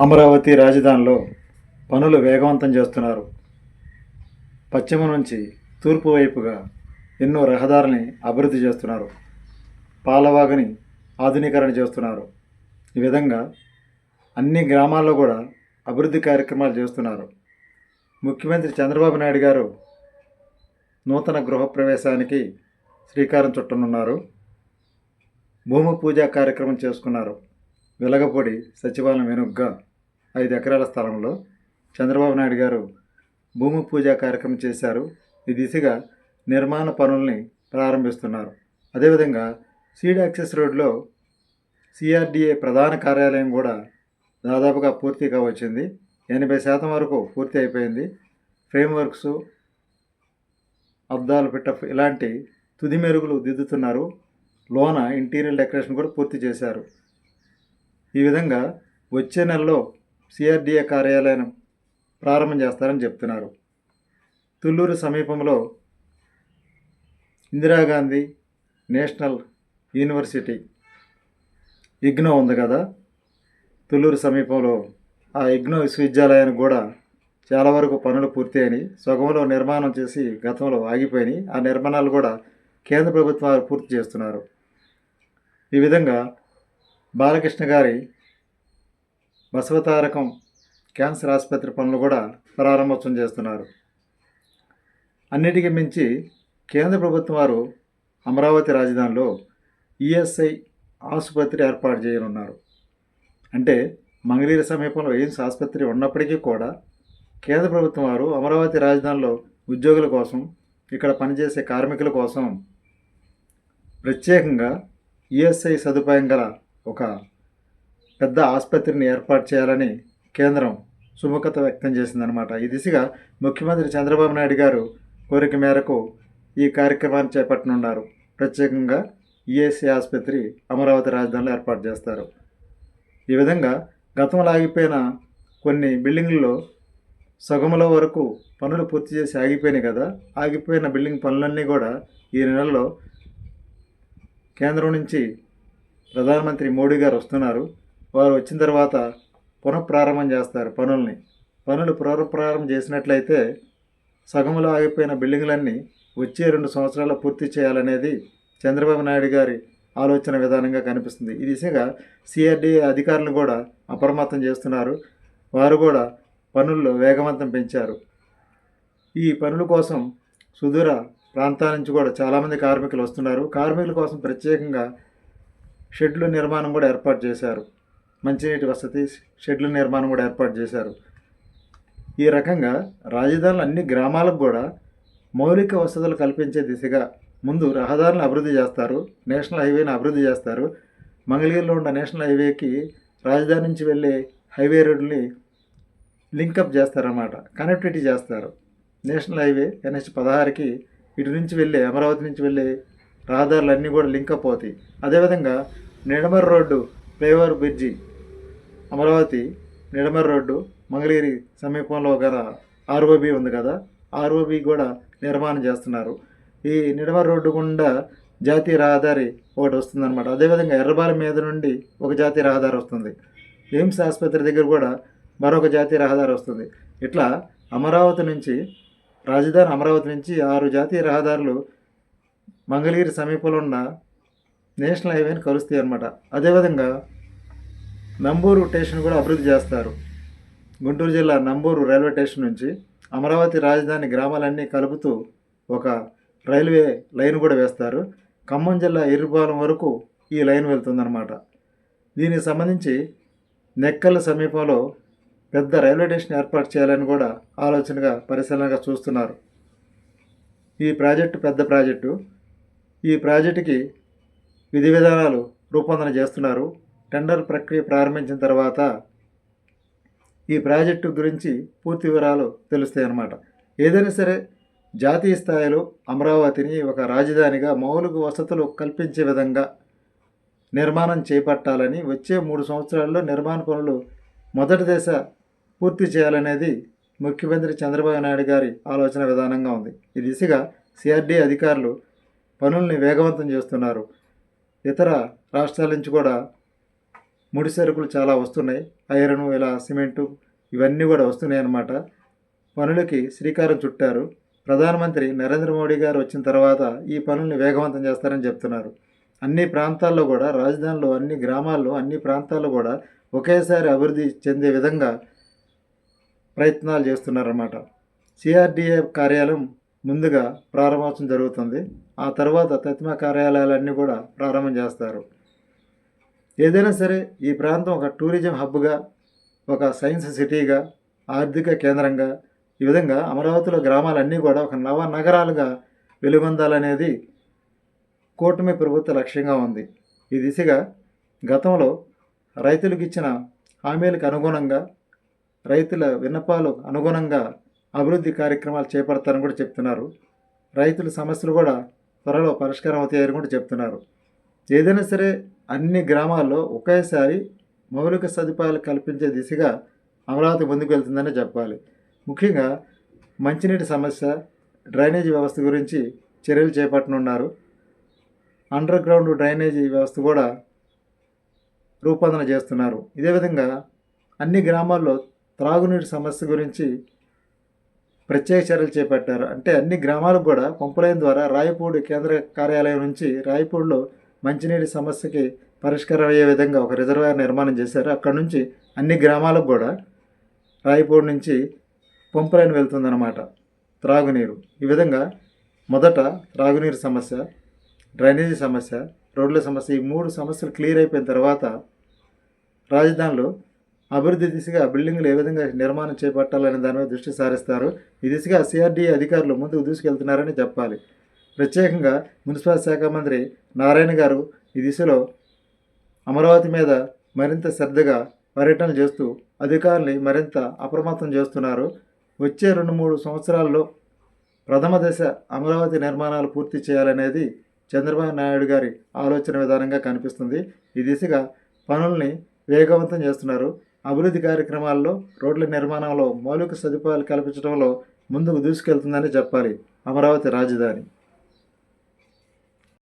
అమరావతి రాజధానిలో పనులు వేగవంతం చేస్తున్నారు. పశ్చిమ నుంచి తూర్పు వైపుగా ఎన్నో రహదారిని అభివృద్ధి చేస్తున్నారు. పాలవాగని ఆధునీకరణ చేస్తున్నారు. ఈ విధంగా అన్ని గ్రామాల్లో కూడా అభివృద్ధి కార్యక్రమాలు చేస్తున్నారు. ముఖ్యమంత్రి చంద్రబాబు నాయుడు గారు నూతన గృహప్రవేశానికి శ్రీకారం చుట్టనున్నారు. భూమి పూజ కార్యక్రమం చేసుకున్నారు. వెలగపొడి సచివాలయం వెనుగ్గా ఐదు ఎకరాల స్థలంలో చంద్రబాబు నాయుడు గారు భూమి పూజ కార్యక్రమం చేశారు. ఈ దిశగా నిర్మాణ పనుల్ని ప్రారంభిస్తున్నారు. అదేవిధంగా సీడ్ యాక్సెస్ రోడ్లో సిఆర్డీఏ ప్రధాన కార్యాలయం కూడా దాదాపుగా పూర్తిగా వచ్చింది ఎనభై శాతం వరకు పూర్తి అయిపోయింది. ఫ్రేమ్వర్క్స్ అద్దాలు పిట్టఫ్ ఇలాంటి తుది మెరుగులు దిద్దుతున్నారు. లోన ఇంటీరియర్ డెకరేషన్ కూడా పూర్తి చేశారు. ఈ విధంగా వచ్చే నెలలో సిఆర్డీఏ కార్యాలయం ప్రారంభం చేస్తారని చెప్తున్నారు. తుళ్ళూరు సమీపంలో ఇందిరాగాంధీ నేషనల్ యూనివర్సిటీ ఇగ్నో ఉంది కదా. తుళ్ళూరు సమీపంలో ఆ ఇగ్నో విశ్వవిద్యాలయానికి కూడా చాలా వరకు పనులు పూర్తయినాయి సగంలో నిర్మాణం చేసి గతంలో ఆగిపోయినాయి. ఆ నిర్మాణాలు కూడా కేంద్ర ప్రభుత్వం పూర్తి చేస్తున్నారు. ఈ విధంగా బాలకృష్ణ గారి బసవతారకం క్యాన్సర్ ఆసుపత్రి పనులు కూడా ప్రారంభోత్సవం చేస్తున్నారు. అన్నిటికీ మించి కేంద్ర ప్రభుత్వం వారు అమరావతి రాజధానిలో ఈఎస్ఐ ఆసుపత్రి ఏర్పాటు చేయనున్నారు. అంటే మంగళీరు సమీపంలో ఎయిమ్స్ ఆసుపత్రి ఉన్నప్పటికీ కూడా కేంద్ర ప్రభుత్వం వారు అమరావతి రాజధానిలో ఉద్యోగుల కోసం ఇక్కడ పనిచేసే కార్మికుల కోసం ప్రత్యేకంగా ఈఎస్ఐ సదుపాయం గల ఒక పెద్ద ఆసుపత్రిని ఏర్పాటు చేయాలని కేంద్రం సుముఖత వ్యక్తం చేసిందనమాట ఈ దిశగా ముఖ్యమంత్రి చంద్రబాబు నాయుడు గారు కోరిక మేరకు ఈ కార్యక్రమాన్ని చేపట్టనున్నారు. ప్రత్యేకంగా ఈఎస్ఐ ఆసుపత్రి అమరావతి రాజధానిలో ఏర్పాటు చేస్తారు. ఈ విధంగా గతంలో ఆగిపోయిన కొన్ని బిల్డింగ్లలో సగముల వరకు పనులు పూర్తి చేసి ఆగిపోయినాయి కదా ఆగిపోయిన బిల్డింగ్ పనులన్నీ కూడా ఈ నెలలో కేంద్రం నుంచి ప్రధానమంత్రి మోడీ గారు వస్తున్నారు. వారు వచ్చిన తర్వాత పునఃప్రారంభం చేస్తారు పనుల్ని. పనులు పునఃప్రారంభం చేసినట్లయితే సగంలో ఆగిపోయిన బిల్డింగ్లన్నీ వచ్చే రెండు సంవత్సరాల్లో పూర్తి చేయాలనేది చంద్రబాబు నాయుడు గారి ఆలోచన విధానంగా కనిపిస్తుంది. ఈ దిశగా సిఆర్డీఏ అధికారులు కూడా అప్రమత్తం చేస్తున్నారు. వారు కూడా పనుల్లో వేగవంతం పెంచారు. ఈ పనుల కోసం సుదూర ప్రాంతాల నుంచి కూడా చాలామంది కార్మికులు వస్తున్నారు. కార్మికుల కోసం ప్రత్యేకంగా షెడ్లు నిర్మాణం కూడా ఏర్పాటు చేశారు. మంచినీటి వసతి షెడ్ల నిర్మాణం కూడా ఏర్పాటు చేశారు. ఈ రకంగా రాజధానులు అన్ని గ్రామాలకు కూడా మౌలిక వసతులు కల్పించే దిశగా ముందు రహదారులను అభివృద్ధి చేస్తారు నేషనల్ హైవేని అభివృద్ధి చేస్తారు. మంగళగిరిలో ఉన్న నేషనల్ హైవేకి రాజధాని నుంచి వెళ్ళే హైవే రోడ్ని లింకప్ చేస్తారన్నమాట కనెక్టివిటీ చేస్తారు. నేషనల్ హైవే ఎన్హెచ్ పదహారుకి ఇటు నుంచి వెళ్ళే అమరావతి నుంచి వెళ్ళే రహదారులు అన్నీ కూడా లింకప్ అవుతాయి. అదేవిధంగా Nidamarru road flyover bridge. Amaravati Nidamarru road Mangalagiri సమీపంలో గల ఆర్ఓబి ఉంది కదా ఆర్ఓబి కూడా నిర్మాణం చేస్తున్నారు. ఈ నిడమర్ రోడ్డు గుండా జాతీయ రహదారి ఒకటి వస్తుందన్నమాట. అదేవిధంగా ఎర్రబాల మీద నుండి ఒక జాతీయ రహదారి వస్తుంది. ఎయిమ్స్ ఆసుపత్రి దగ్గర కూడా మరొక జాతీయ రహదారి వస్తుంది. ఇట్లా అమరావతి నుంచి రాజధాని అమరావతి నుంచి ఆరు జాతీయ రహదారులు మంగళగిరి సమీపంలో ఉన్న నేషనల్ హైవేని కలుస్తాయి అనమాట అదేవిధంగా నంబూరు స్టేషన్ కూడా అభివృద్ధి చేస్తారు. గుంటూరు జిల్లా నంబూరు రైల్వే స్టేషన్ నుంచి అమరావతి రాజధాని గ్రామాలన్నీ కలుపుతూ ఒక రైల్వే లైన్ కూడా వేస్తారు. ఖమ్మం జిల్లా ఎరుపాలెం వరకు ఈ లైన్ వెళ్తుందన్నమాట. దీనికి సంబంధించి నెక్కల సమీపంలో పెద్ద రైల్వే స్టేషన్ ఏర్పాటు చేయాలని కూడా ఆలోచనగా పరిశీలనగా చూస్తున్నారు. ఈ ప్రాజెక్టు పెద్ద ప్రాజెక్టు. ఈ ప్రాజెక్టుకి విధి విధానాలు రూపొందన చేస్తున్నారు. టెండర్ ప్రక్రియ ప్రారంభించిన తర్వాత ఈ ప్రాజెక్టు గురించి పూర్తి వివరాలు తెలుస్తాయి అన్నమాట. ఏదైనా సరే జాతీయ స్థాయిలో అమరావతిని ఒక రాజధానిగా మౌలిక వసతులు కల్పించే విధంగా నిర్మాణం చేపట్టాలని వచ్చే మూడు సంవత్సరాల్లో నిర్మాణ పనులు మొదటి దశ పూర్తి చేయాలనేది ముఖ్యమంత్రి చంద్రబాబు నాయుడు గారి ఆలోచన విధానంగా ఉంది. ఈ దిశగా సిఆర్డీ అధికారులు పనుల్ని వేగవంతం చేస్తున్నారు. ఇతర రాష్ట్రాల నుంచి కూడా ముడి సరుకులు చాలా వస్తున్నాయి. ఐరన్ ఇలా సిమెంటు ఇవన్నీ కూడా వస్తున్నాయి అన్నమాట పనులకి శ్రీకారం చుట్టారు. ప్రధానమంత్రి నరేంద్ర మోడీ గారు వచ్చిన తర్వాత ఈ పనుల్ని వేగవంతం చేస్తారని చెప్తున్నారు. అన్ని ప్రాంతాల్లో కూడా రాజధానిలో అన్ని గ్రామాల్లో అన్ని ప్రాంతాల్లో కూడా ఒకేసారి అభివృద్ధి చెందే విధంగా ప్రయత్నాలు చేస్తున్నారన్నమాట. సిఆర్డీఏ కార్యాలయం ముందుగా ప్రారంభోత్సవం జరుగుతుంది. ఆ తర్వాత తత్మ కార్యాలయాలన్నీ కూడా ప్రారంభం చేస్తారు. ఏదైనా సరే ఈ ప్రాంతం ఒక టూరిజం హబ్గా ఒక సైన్స్ సిటీగా ఆర్థిక కేంద్రంగా ఈ విధంగా అమరావతిలో గ్రామాలన్నీ కూడా ఒక నవ నగరాలుగా వెలుగొందాలనేది కూటమి ప్రభుత్వ లక్ష్యంగా ఉంది. ఈ దిశగా గతంలో రైతులకు ఇచ్చిన హామీలకు అనుగుణంగా రైతుల విన్నపాలు అనుగుణంగా అభివృద్ధి కార్యక్రమాలు చేపడతారని కూడా చెప్తున్నారు. రైతుల సమస్యలు కూడా త్వరలో పరిష్కారం అవుతాయని కూడా చెప్తున్నారు. ఏదైనా సరే అన్ని గ్రామాల్లో ఒకేసారి మౌలిక సదుపాయాలు కల్పించే దిశగా అమరావతి ముందుకు వెళ్తుందని చెప్పాలి. ముఖ్యంగా మంచినీటి సమస్య డ్రైనేజీ వ్యవస్థ గురించి చర్యలు చేపట్టనున్నారు. అండర్ గ్రౌండ్ డ్రైనేజీ వ్యవస్థ కూడా రూపొందన చేస్తున్నారు. ఇదే విధంగా అన్ని గ్రామాల్లో త్రాగునీటి సమస్య గురించి ప్రత్యేక చర్యలు చేపట్టారు. అంటే అన్ని గ్రామాలకు కూడా పంపులైన ద్వారా రాయపూడి కేంద్ర కార్యాలయం నుంచి రాయపూడిలో మంచినీటి సమస్యకి పరిష్కారం అయ్యే విధంగా ఒక రిజర్వాయర్ నిర్మాణం చేశారు. అక్కడ నుంచి అన్ని గ్రామాలకు కూడా రాయపూడి నుంచి పంపులైన వెళ్తుందన్నమాట. త్రాగునీరు. ఈ విధంగా మొదట త్రాగునీరు సమస్య డ్రైనేజీ సమస్య రోడ్ల సమస్య ఈ మూడు సమస్యలు క్లియర్ అయిపోయిన తర్వాత రాజధానిలో అభివృద్ధి దిశగా బిల్డింగ్లు ఏ విధంగా నిర్మాణం చేపట్టాలనే దానిపై దృష్టి సారిస్తారు. ఈ దిశగా సిఆర్డీఏ అధికారులు ముందుకు దూసుకెళ్తున్నారని చెప్పాలి. ప్రత్యేకంగా మున్సిపల్ శాఖ మంత్రి నారాయణ గారు ఈ దిశలో అమరావతి మీద మరింత శ్రద్ధగా పర్యటనలు చేస్తూ అధికారుల్ని మరింత అప్రమత్తం చేస్తున్నారు. వచ్చే రెండు మూడు సంవత్సరాల్లో ప్రథమ దశ అమరావతి నిర్మాణాలు పూర్తి చేయాలనేది చంద్రబాబు నాయుడు గారి ఆలోచన విధానంగా కనిపిస్తుంది. ఈ దిశగా పనుల్ని వేగవంతం చేస్తున్నారు. అభివృద్ధి కార్యక్రమాల్లో రోడ్ల నిర్మాణంలో మౌలిక సదుపాయాలు కల్పించడంలో ముందుకు దూసుకెళ్తుందని చెప్పాలి అమరావతి రాజధాని.